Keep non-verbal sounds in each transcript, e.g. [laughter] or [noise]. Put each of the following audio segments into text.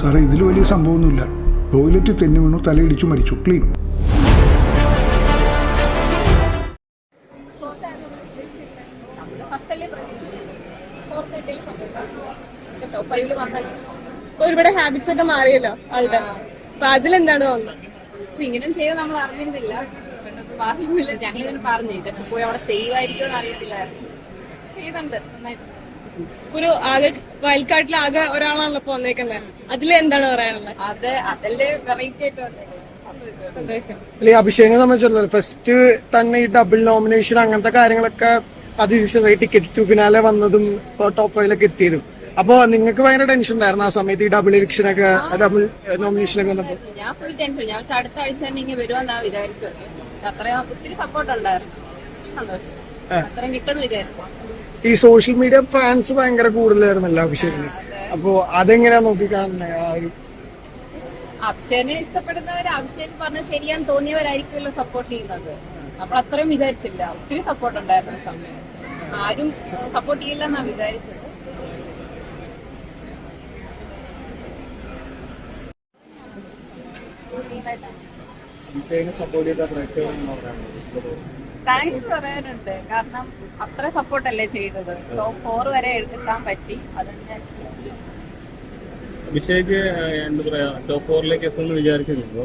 സാറേ ഇതിൽ വലിയ സംഭവമൊന്നുമില്ല. ടോയ്ലറ്റ് തെന്നി വീണു തലയിടിച്ചു മരിച്ചു. ക്ലീൻ. ഒരുപാട് ഹാബിറ്റ്സ് ഒക്കെ മാറിയല്ലോ ആളുടെ. അപ്പൊ അതിലെന്താണ് തോന്നുന്നത്? ഇങ്ങനെ ചെയ്ത് നമ്മൾ അറിഞ്ഞിരുന്നില്ല. പറഞ്ഞില്ല ഞങ്ങൾ ഇങ്ങനെ പറഞ്ഞു. ഇതൊക്കെ പോയി അവിടെ സേവ് ആയിരിക്കുമെന്ന് അറിയത്തില്ലായിരുന്നു. ചെയ്തുണ്ട്. നന്നായിട്ട് ഒരു ആകെ വയൽക്കാട്ടിൽ ആകെ ഒരാളാണല്ലോ ഇപ്പൊ വന്നേക്കുന്നത് അതിൽ എന്താണ് പറയാനുള്ളത് അത് അതല്ലേ വെറൈറ്റി ആയിട്ട് അല്ലെ അഭിഷേകിനെ സംബന്ധിച്ചിടത്തോളം ഫസ്റ്റ് തന്നെ ഈ ഡബിൾ നോമിനേഷൻ അങ്ങനത്തെ കാര്യങ്ങളൊക്കെ അതിശയമായി ടിക്കറ്റ് ടു ഫിനാലെ വന്നതും ടോപ്പ് ഫൈവിലൊക്കെ എത്തിയതും. അപ്പൊ നിങ്ങൾക്ക് ഭയങ്കര ടെൻഷൻ ഉണ്ടായിരുന്നു ആ സമയത്ത് ഈ ഡബിൾ ഇലക്ഷൻ ഒക്കെ ഡബിൾ നോമിനേഷൻ ഒക്കെ വന്നപ്പോ? ഞാൻ ഫുൾ ടെൻഷൻ ഞാൻ അടുത്ത ആഴ്ച തന്നെ ഇങ്ങനെ വരുമെന്നാണ് വിചാരിച്ചത്. അത്രയും ഒത്തിരി സപ്പോർട്ട് ഉണ്ടായിരുന്നു. സന്തോഷം. അത്രയും കിട്ടുമെന്ന് വിചാരിച്ചു ഈ സോഷ്യൽ മീഡിയ ഫാൻസ് ഭയങ്കര കൂടുതലായിരുന്നല്ലോ അഭിഷേകിന്. അപ്പൊ അതെങ്ങനെയാ നോക്കിക്കാണുന്നത് ആ ഒരു അഭിഷേകിനെ ഇഷ്ടപ്പെടുന്നവർ അഭിഷേക് പറഞ്ഞ ശരിയാന്ന് തോന്നിയവരായിരിക്കുമല്ലോ സപ്പോർട്ട് ചെയ്യുന്നത്. നമ്മൾ അത്രയും വിചാരിച്ചില്ല. ഒത്തിരി സപ്പോർട്ട് ഉണ്ടായിരുന്ന സമയം. ആരും സപ്പോർട്ട് ചെയ്യില്ല എന്നാ വിചാരിച്ചത്. താങ്ക്സ് പറയാനുണ്ട്. കാരണം അത്ര സപ്പോർട്ട് അല്ലേ ചെയ്തത്. ടോപ്പ് ഫോർ വരെ എടുക്കാൻ പറ്റി. അതിന്റെ അഭിഷേക് എന്താ പറയാ ടോപ്പ് ഫോറിലേക്ക് എത്തുമെന്ന് വിചാരിച്ചിരുന്നു?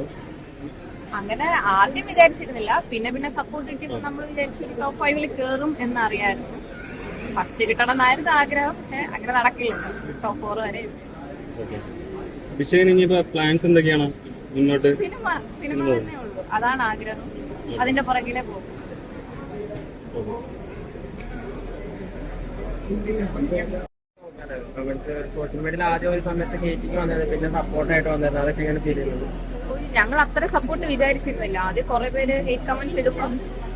അങ്ങനെ ആദ്യം വിചാരിച്ചിരുന്നില്ല. പിന്നെ പിന്നെ സപ്പോർട്ട് കിട്ടിയപ്പോൾ നമ്മൾ വിചാരിച്ചു ടോപ്പ് ഫൈവിൽ കേറും എന്നറിയായിരുന്നു. ഫസ്റ്റ് കിട്ടണം എന്നായിരുന്നു ആഗ്രഹം പക്ഷെ അങ്ങനെ നടക്കില്ല. ടോപ്പ് ഫോർ വരെ അഭിഷേകിന് ഇനിയിപ്പോ പ്ലാൻസ് എന്തൊക്കെയാണ്? മുന്നോട്ട് സിനിമ സിനിമ തന്നെ ഉള്ളൂ അതാണ് ആഗ്രഹം. അതിന്റെ പുറകിലെ പോകും. ആദ്യം ഒരു ഹേറ്റിംഗ് പിന്നെ സപ്പോർട്ടായിട്ട് ഫീൽ ഞങ്ങൾ അത്ര സപ്പോർട്ട് വിചാരിച്ചിരുന്നില്ല. ആദ്യം കുറെ പേര് ഹേറ്റ് കമന്റ്സ് ഇടുമ്പോൾ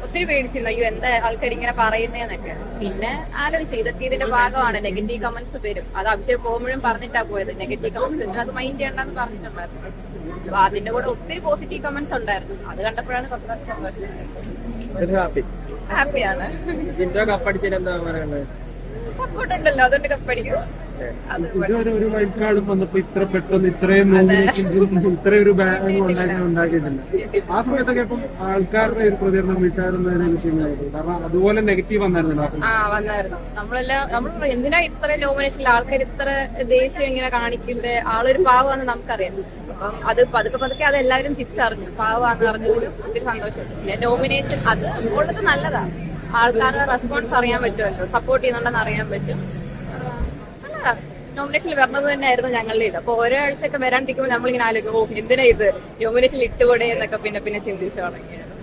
ഒത്തിരി പേടിച്ചിരുന്നു. അയ്യോ എന്താ ആൾക്കാർ ഇങ്ങനെ പറയുന്നതെന്നൊക്കെ പിന്നെ ആലോചിച്ചു ഇതൊക്കെ ഇതിന്റെ ഭാഗമാണ്. നെഗറ്റീവ് കമന്റ്സ് വരും. അത് അഭിഷേക് പോകുമ്പോഴും പറഞ്ഞിട്ടാ പോയത്. നെഗറ്റീവ് കമന്റ്സ് അത് മൈൻഡ് ചെയ്യണ്ടെന്ന് പറഞ്ഞിട്ടുണ്ടായിരുന്നു. അപ്പൊ അതിന്റെ കൂടെ ഒത്തിരി പോസിറ്റീവ് കമന്റ്സ് ഉണ്ടായിരുന്നു. അത് കണ്ടപ്പോഴാണ് സന്തോഷം. ഹാപ്പിയാണ് സപ്പോർട്ട് ഉണ്ടല്ലോ അതുകൊണ്ട് കപ്പടിക്കും. അത് ഇതുവരെ ഒരു വൈൽഡ് കാർഡും വന്നപ്പോ ഇത്ര പെട്ടെന്ന് ഇത്രയും ഇത്രയും ഒരു ബാഗ് ഉണ്ടാക്കി ഉണ്ടാക്കിയിട്ടില്ല. [laughs] ആ സമയത്തൊക്കെ ഇപ്പം ആൾക്കാരുടെ ഒരു പ്രതികരണം വീട്ടുകാരെന്ന കിട്ടിയിട്ടുണ്ടായിരുന്നു കാരണം അതുപോലെ നെഗറ്റീവ് വന്നായിരുന്നു ആ വന്നായിരുന്നു. നമ്മളെല്ലാം നമ്മൾ എന്തിനാ ഇത്ര നോമിനേഷനിൽ ആൾക്കാർ ഇത്ര ദേഷ്യം ഇങ്ങനെ കാണിക്കുന്നത് ആളൊരു പാവാന്ന് നമുക്കറിയാം. അപ്പം അത് പതുക്കെ പതുക്കെ അത് എല്ലാവരും തിരിച്ചറിഞ്ഞു. പാവാന്ന് അറിഞ്ഞതിലും ഒത്തിരി സന്തോഷം പിന്നെ നോമിനേഷൻ അത് ഉള്ളത് നല്ലതാണ്. ആൾക്കാരുടെ റെസ്പോൺസ് അറിയാൻ പറ്റുമല്ലോ. സപ്പോർട്ട് ചെയ്യുന്നുണ്ടെന്ന് അറിയാൻ പറ്റും. നോമിനേഷനിൽ വരണത് തന്നെയായിരുന്നു ഞങ്ങളുടെ ഇത്. അപ്പൊ ഓരോ ആഴ്ചയൊക്കെ വരാണ്ടിരിക്കുമ്പോൾ നമ്മളിങ്ങനെ ആലോചിക്കും ഓ എന്തിനാ ഇത്? നോമിനേഷനിൽ ഇട്ടുകൂടെ എന്നൊക്കെ പിന്നെ പിന്നെ ചിന്തിച്ചു തുടങ്ങിയത്.